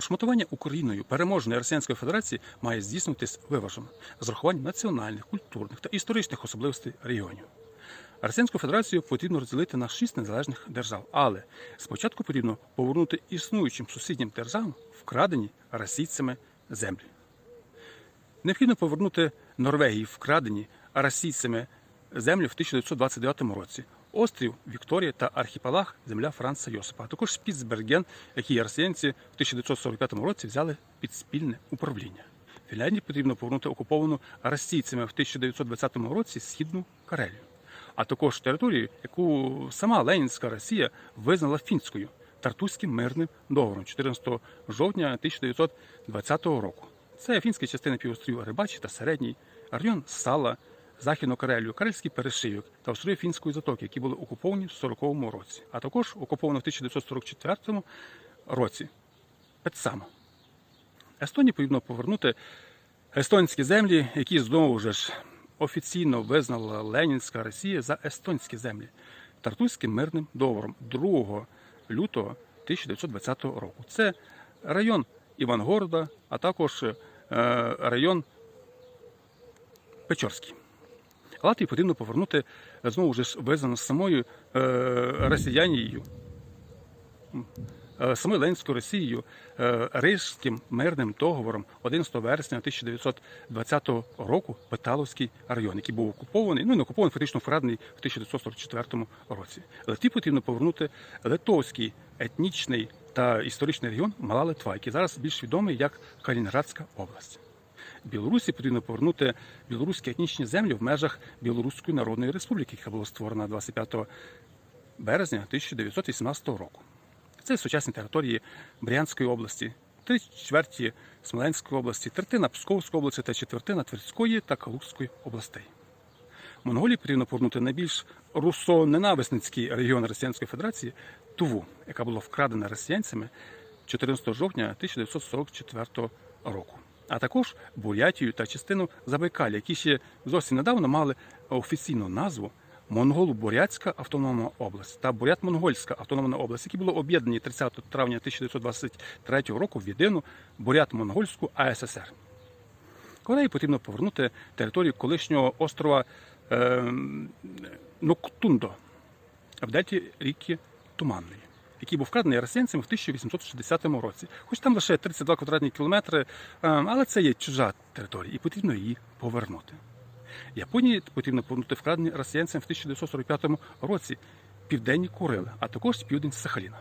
Розшматування Україною переможної Росіянської Федерації має здійснюватись виважено з урахуванням національних, культурних та історичних особливостей регіонів. Росіянську Федерацію потрібно розділити на шість незалежних держав, але спочатку потрібно повернути існуючим сусіднім державам вкрадені російцями землі. Необхідно повернути Норвегії вкрадені російцями землі в 1929 році. Острів Вікторія та архіпелаг земля Франца Йосипа, а також Спіцберген, які росіянці в 1945 році взяли під спільне управління. Фінляндії потрібно повернути окуповану російцями в 1920 році східну Карелію, а також територію, яку сама Ленінська Росія визнала фінською Тартузьким мирним договором 14 жовтня 1920 року. Це фінська частина півострів Рибачі та Середній, район Сала, Західну Карелію, Карельський перешийок та острови Фінської затоки, які були окуповані в 40-му році, а також окуповано в 1944 році Петсама. Естонії потрібно повернути естонські землі, які знову ж офіційно визнала Ленінська Росія за естонські землі Тартузьким мирним договором 2 лютого 1920 року. Це район Івангорода, а також е, район Печорський. Латвії потрібно повернути знову ж визнано самою е, росіянією, е, самою Ленінською Росією е, Рижським мирним договором 11 вересня 1920 року Петаловський район, який був окупований, ну не окупований, фактично вкрадений в 1944 році. Литві потрібно повернути литовський етнічний та історичний регіон Мала Литва, який зараз більш відомий як Калінінградська область. Білорусі потрібно повернути білоруські етнічні землі в межах Білоруської Народної Республіки, яка була створена 25 березня 1918 року. Це сучасні території Брянської області, три чверті Смоленської області, третина Псковської області та четвертина Тверської та Калузької областей. Монголії потрібно повернути найбільш русо-ненависницький регіон Росіянської Федерації Туву, яка була вкрадена росіянцями 14 жовтня 1944 року. А також Бурятію та частину Забайкалля, які ще зовсім недавно мали офіційну назву Монголо-Бурятська автономна область та Бурят-Монгольська автономна область, які були об'єднані 30 травня 1923 року в єдину Бурят-Монгольську АССР. Кореї потрібно повернути територію колишнього острова е, Ноктундо в дельті ріки Туманної, який був вкрадений росіянцями в 1860 році. Хоч там лише 32 квадратні кілометри, е, але це є чужа територія, і потрібно її повернути. Японії потрібно повернути вкрадені росіянцями в 1945 році південні Курили, а також південь Сахаліна.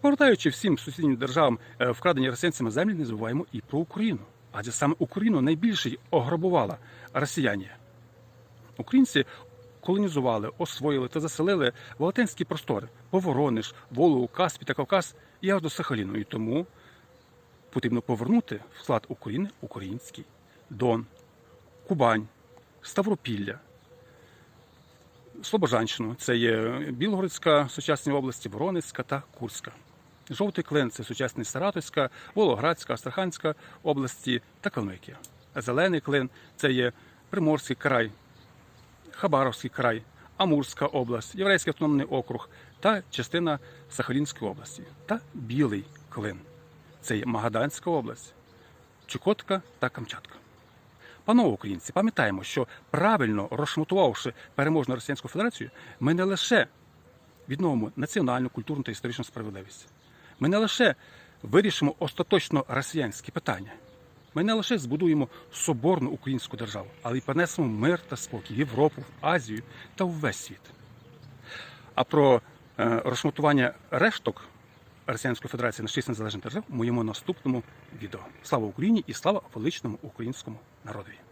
Повертаючи всім сусіднім державам е, вкрадені росіянцями землі, не забуваємо і про Україну. Адже саме Україну найбільше й ограбувала росіяні. Українці колонізували, освоїли та заселили велетенські простори Поворониж, Волову, Каспі та Кавказ і аж до Сахаліну. І тому потрібно повернути в склад України український Дон, Кубань, Ставропілля, Слобожанщину. Це є Білгородська сучасні області, Воронецька та Курська. Жовтий клин це сучасний Саратовська, Волоградська, Астраханська області та Калмикія. Зелений клин це є Приморський край, Хабаровський край, Амурська область, Єврейський автономний округ та частина Сахалінської області. Та білий клин. Це є Магаданська область, Чукотка та Камчатка. Панове українці, пам'ятаємо, що правильно розшматувавши переможну Росіянську Федерацію, ми не лише відновимо національну, культурну та історичну справедливість. Ми не лише вирішимо остаточно росіянські питання. Ми не лише збудуємо соборну українську державу, але й понесемо мир та спокій в Європу, в Азію та весь світ. А про е, розшматування решток Росіянської Федерації на шість незалежних держав в моєму наступному відео. Слава Україні і слава величному українському народові!